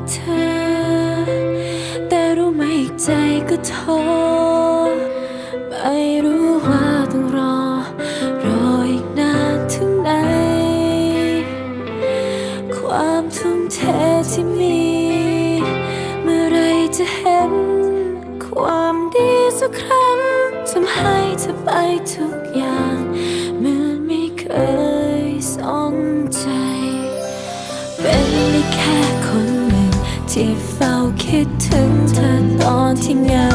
กเธอ แต่รู้ไหมอีกใจก็ท้อไม่รู้ว่าต้องรอ รออีกนานถึงไหน ความทุ่มเทที่มี เมื่อไรจะเห็น ความดีสักครั้งทำให้เธอไป คิดถึงเธอตอนที่เงา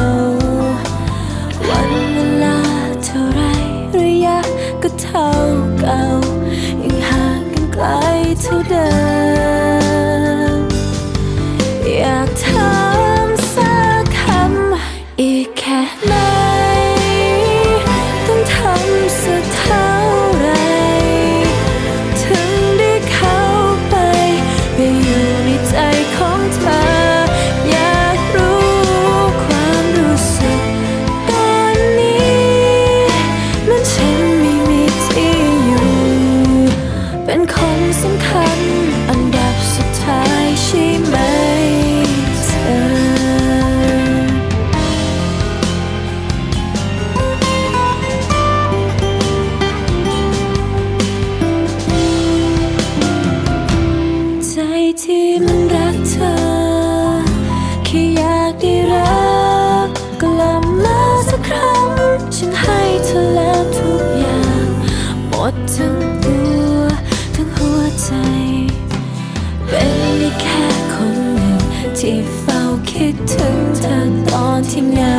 ดถึงเธอตอนที่เหงา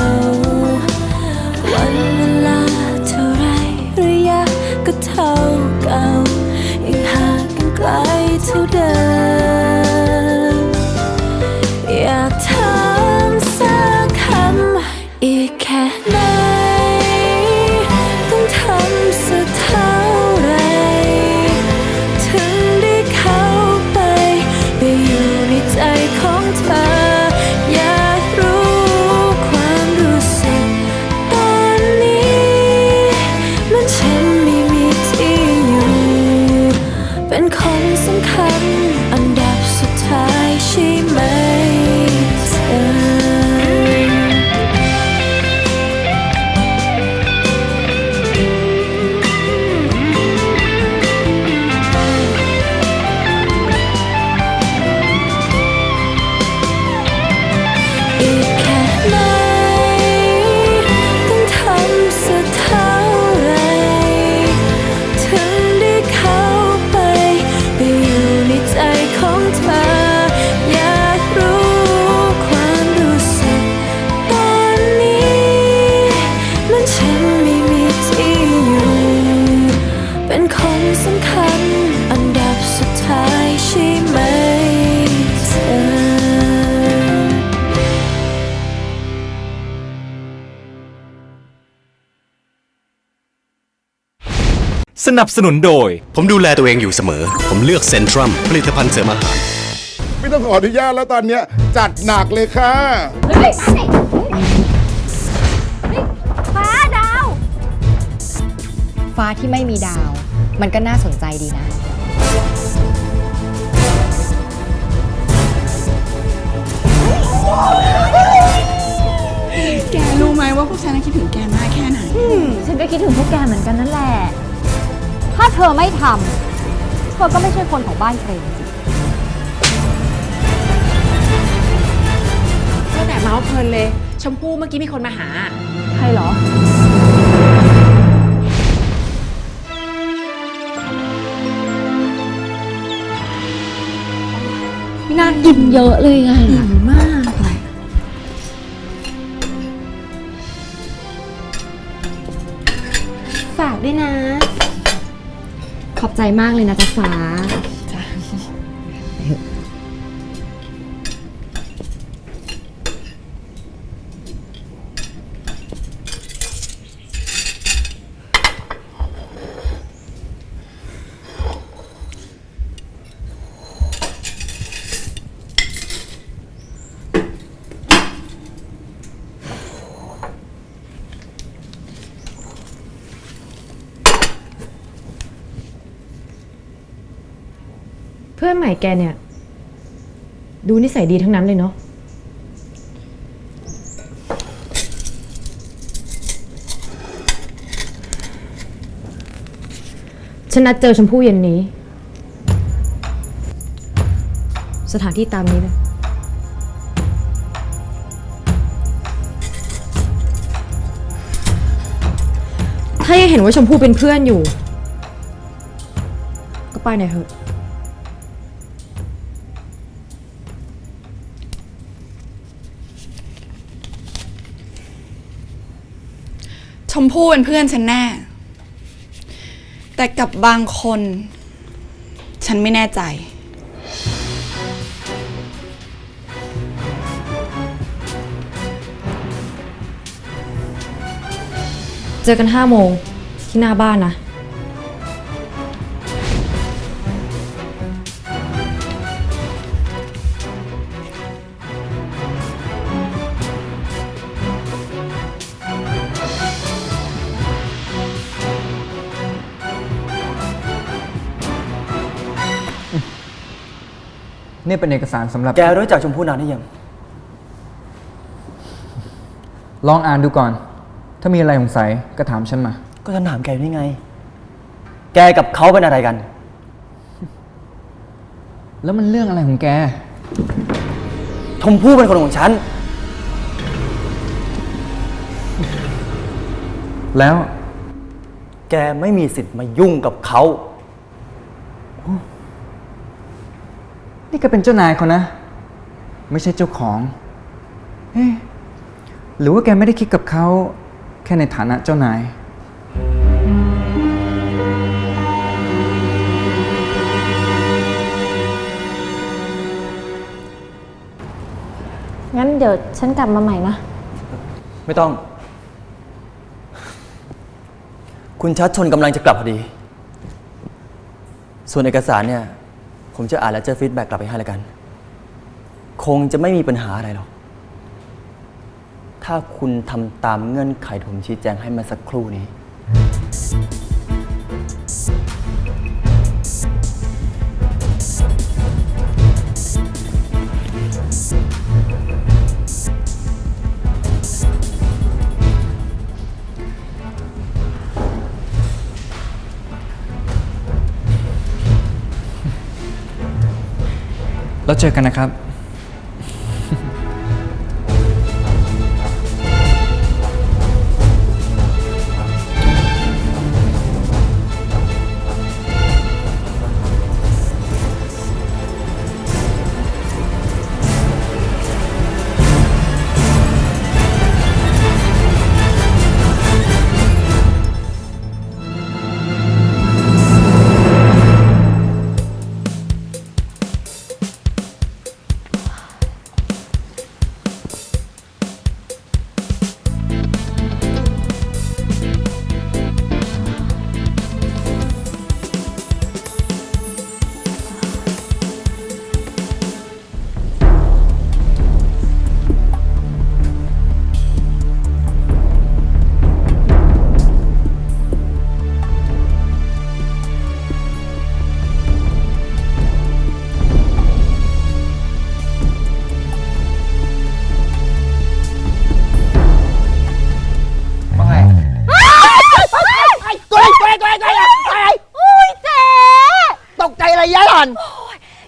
วันเวลาเท่าไรระยะก็เท่า นับสนุนโดย ผมดูแลตัวเองอยู่เสมอ ผมเลือกเซนทรัมผลิตภัณฑ์เสริมอาหาร ไม่ต้องขออนุญาตแล้วตอนเนี้ยจัดหนักเลยค่ะฟ้าดาว ฟ้าที่ไม่มีดาว มันก็น่าสนใจดีนะ แกรู้ไหมว่าพวกฉันน่ะคิดถึงแกมากแค่ไหน ฉันก็คิดถึงพวกแกเหมือนกันนั่นแหละถ้า เธอไม่ทำเธอก็ไม่ใช่คนของบ้านเฟรมสิก็แต่เมาส์เพลินเลย ชมพู่เมื่อกี้มีคนมาหา ใครเหรอน่ากินเยอะเลยไง ใจมากเลยนะจ๊ะฟ้า เพื่อนใหม่แกเนี่ย ดูนิสัยดีทั้งนั้นเลยเนาะฉันนัดเจอชมพู่เย็นนี้ สถานที่ตามนี้เลย ถ้ายังเห็นว่าชมพู่เป็นเพื่อนอยู่ ก็ไปหน่อยเถอะ มพู่เป็นเพื่อนฉันแน่ แต่กับบางคน ฉันไม่แน่ใจ เจอกันห้าโมงที่หน้าบ้านนะ นี่เป็นเอกสารสำหรับ แกรู้จักชมพู่นานหรือยัง ลองอ่านดูก่อน ถ้ามีอะไรสงสัยก็ถามฉันมา ก็ฉันถามแกอยู่นี่ไง แกกับเขาเป็นอะไรกัน แล้วมันเรื่องอะไรของแก ชมพู่เป็นคนของฉัน แล้วแกไม่มีสิทธิ์มายุ่งกับเขา นี่ก็เป็นเจ้านายเขานะ ไม่ใช่เจ้าของ เอ๊ะหรือว่าแกไม่ได้คิดกับเขาแค่ในฐานะเจ้านาย งั้นเดี๋ยวฉันกลับมาใหม่นะ ไม่ต้อง คุณชัดชนกำลังจะกลับพอดี ส่วนเอกสารเนี่ย ผมจะอ่านแล้วจะฟีดแบ็กกลับไปให้แล้วกัน คงจะไม่มีปัญหาอะไรหรอก ถ้าคุณทำตามเงื่อนไขที่ผมชี้แจงให้มาสักครู่นี้ แล้วเจอกันนะครับ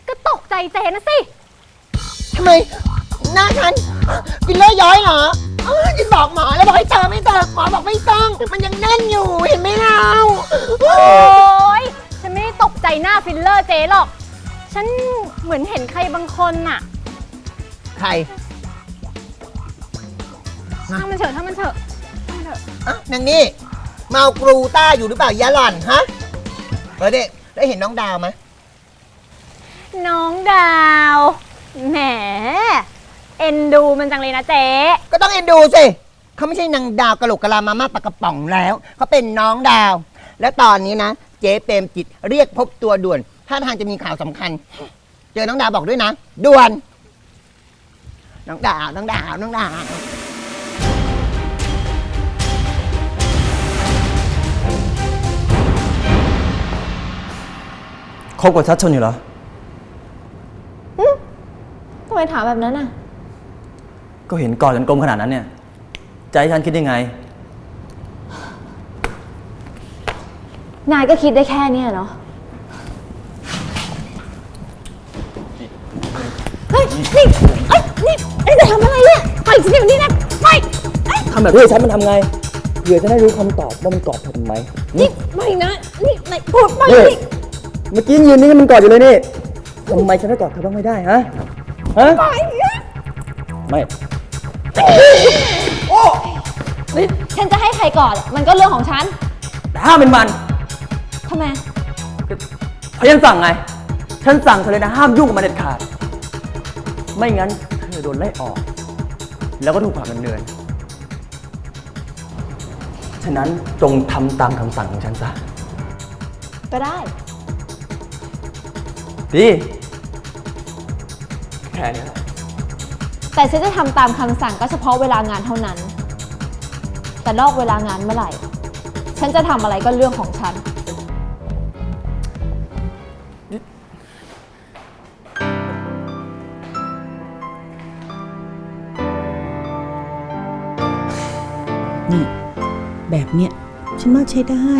ก็ตกใจเจ๊นะสิ ทำไม หน้าฉันฟิลเลอร์ย้อยเหรอเอ้ยฉันบอกหมอแล้วบอกให้เติมไม่เติมหมอบอกไม่ต้อง มันยังแน่นอยู่เห็นไหมเราโอ้ยฉันไม่ได้ตกใจหน้าฟิลเลอร์เจ๊หรอก ฉันเหมือนเห็นใครบางคนน่ะใครถ้ามันเถอะถ้ามันเถอะอะนางนี่เมากรูต้าอยู่หรือเปล่ายะหล่อนฮะเออเด็กได้เห็นน้องดาวไหม น้องดาว แหม เอ็นดูมันจังเลยนะเจ๊ ก็ต้องเอ็นดูสิเขาไม่ใช่นางดาวกะโหลกกะลามาม่าปากกระป๋องแล้วเขาเป็นน้องดาว และตอนนี้นะ เจ๊เปรมจิตเรียกพบตัวด่วนถ้าทางจะมีข่าวสำคัญ เจอน้องดาวบอกด้วยนะด่วน น้องดาวน้องดาวน้องดาว คบกับชัดชนอยู่เหรอ ทำไมไมถามแบบนั้นอะ ก็เห็นกอดกันกลมขนาดนั้นเนี่ย ใจะให้ฉันคิดยังไง นายก็คิดได้แค่เนี้ยเนาะเฮ้ย นี่เอ้ยนี่เอ้ยจะทำอะไรเนี่ยปล่อยฉันเดี๋ยวนี้นะปล่อยเอ้ยทำแบบนี้กับฉันมันทำไงเผื่อจะได้รู้คำตอบว่ามันกอดเธอทำไมนี่ไม่นะนี่นายพูดไม่นี่ดิเมื่อกี้ยืนนี่มันกอดอยู่เลยนี่ทำไมฉันไม่กอดเธอบ้างไม่ได้ฮะ ฮะไม่ฉันจะให้ใครก่อน มันก็เรื่องของฉันแต่ห้ามเป็นมันทำไมเพราะฉันสั่งไง ฉันสั่งเธอเลยนะห้ามยุ่งกับมันเด็ดขาด ไม่งั้นเธอโดนไล่ออก แล้วก็ถูกหักเงินเดือนฉะนั้นจงทำตามคำสั่งของฉันซะ ก็ได้ ดีแค่นี้แหละแต่ฉันจะทำตามคำสั่งก็เฉพาะเวลางานเท่านั้น แต่นอกเวลางานเมื่อไหร่ ฉันจะทำอะไรก็เรื่องของฉัน นี่ แบบเนี้ยฉันว่าใช้ได้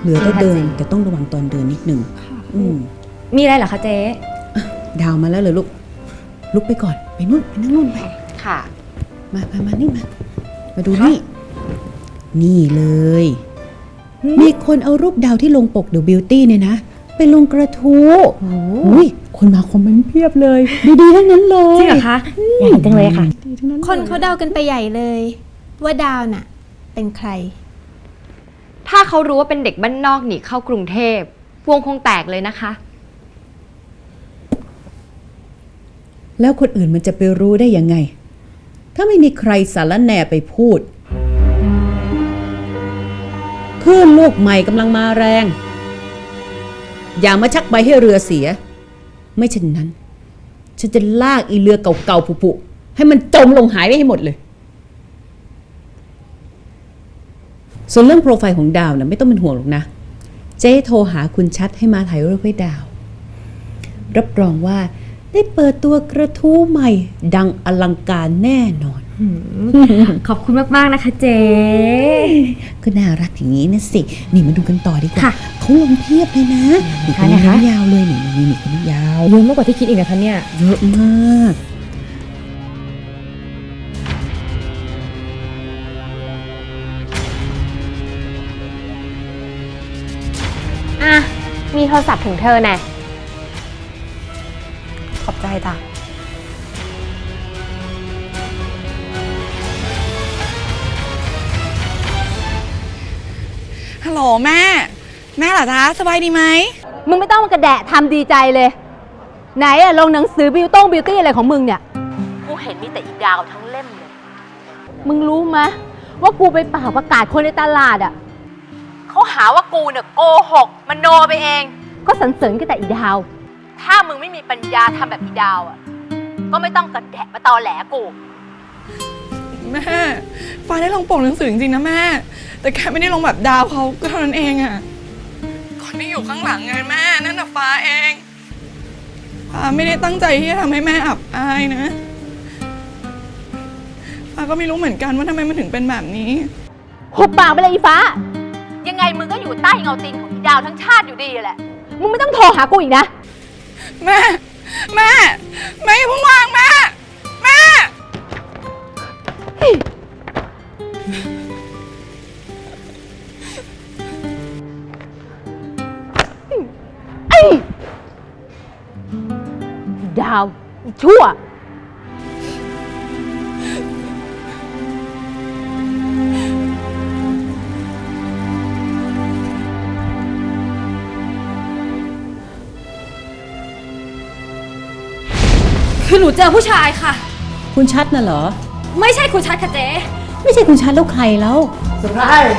เหลือแต่เดินแต่ต้องระวังตอนเดินนิดหนึ่งอืม มีอะไรเหรอคะเจ๊ ดาวมาแล้วเหรอลูก ลุกไปก่อน ไปนู่นไปนั่งนู่นไป ค่ะ มามามานี่มา มาดูนี่ นี่เลย มีคนเอารูปดาวที่ลงปกเดอะบิวตี้เนี่ยนะ ไปลงกระทู้อุ้ยคนมาคอมเมนต์เพียบเลย ดีๆทั้งนั้นเลยจริงเหรอคะอยากเห็นจังเลยค่ะ คนเขาเดากันไปใหญ่เลย ว่าดาวน่ะ เป็นใคร ถ้าเขารู้ว่าเป็นเด็กบ้านนอกหนีเข้ากรุงเทพวงคงแตกเลยนะคะ แล้วคนอื่นมันจะไปรู้ได้ยังไง ถ้าไม่มีใครสารแหน่ไปพูดคลื่นลูกใหม่กำลังมาแรง อย่ามาชักใบให้เรือเสีย ไม่เช่นนั้น ฉันจะลากอีเรือเก่าๆผุๆให้มันจมลงหายไปให้หมดเลย ส่วนเรื่องโปรไฟล์ของดาวนะไม่ต้องเป็นห่วงหรอกนะ เจ๊โทรหาคุณชัดให้มาถ่ายรูปให้ดาว รับรองว่า ได้เปิดตัวกระทู้ใหม่ ดังอลังการแน่นอน ขอบคุณมาก ๆ นะคะเจ๊ก็น่ารักอย่างนี้นะสิ นี่มาดูกันต่อดีกว่าค่ะเขาลงเพียบเลยนะนี่คนไหนนี้คะยาวเลยนี่นี่นี่คนนี้ยาวเยอะมากกว่าที่คิดอีกนะคะเนี่ย เยอะมากอะมีโทรศัพท์ถึงเธอแน่ขอบใจจ้ะฮัลโหลแม่ แม่เหรอจ๊ะสบายดีไหม มึงไม่ต้องมากระแดะทำดีใจเลย ไหนอะลงหนังสือบิวต้งบิวตี้อะไรของมึงเนี่ย กูเห็นมีแต่อีดาวทั้งเล่มเลย มึงรู้ไหมว่ากูไปเป่าประกาศคนในตลาดอะเขาหาว่ากูเนี่ยโกหก มันโนไปเอง ก็สรรเสริญกันแต่อีดาว ถ้ามึงไม่มีปัญญาทำแบบอีดาวอะก็ไม่ต้องกระแดะมาตอแหลกูแม่ฟ้าได้ลงปกหนังสือจริงๆนะแม่ แต่แค่ไม่ได้ลงแบบดาวเขาก็เท่านั้นเองอะคนที่อยู่ข้างหลังไงแม่นั่นน่ะฟ้าเองฟ้าไม่ได้ตั้งใจที่จะทำให้แม่อับอายนะฟ้าก็ไม่รู้เหมือนกันว่าทำไมมันถึงเป็นแบบนี้ หุบปากไปเลยอีฟ้า ยังไงมึงก็อยู่ใต้เงาตีนของอีดาวทั้งชาติอยู่ดีแหละ มึงไม่ต้องโทรหากูอีกนะ แม่ แม่ แม่อย่าเพิ่งวางแม่ แม่ ดาวอีชั่ว คือหนูเจอผู้ชายค่ะ คุณชัดน่ะเหรอ ไม่ใช่คุณชัดค่ะเจ๊ ไม่ใช่คุณชัดแล้วใครแล้วเซอร์ไพรส์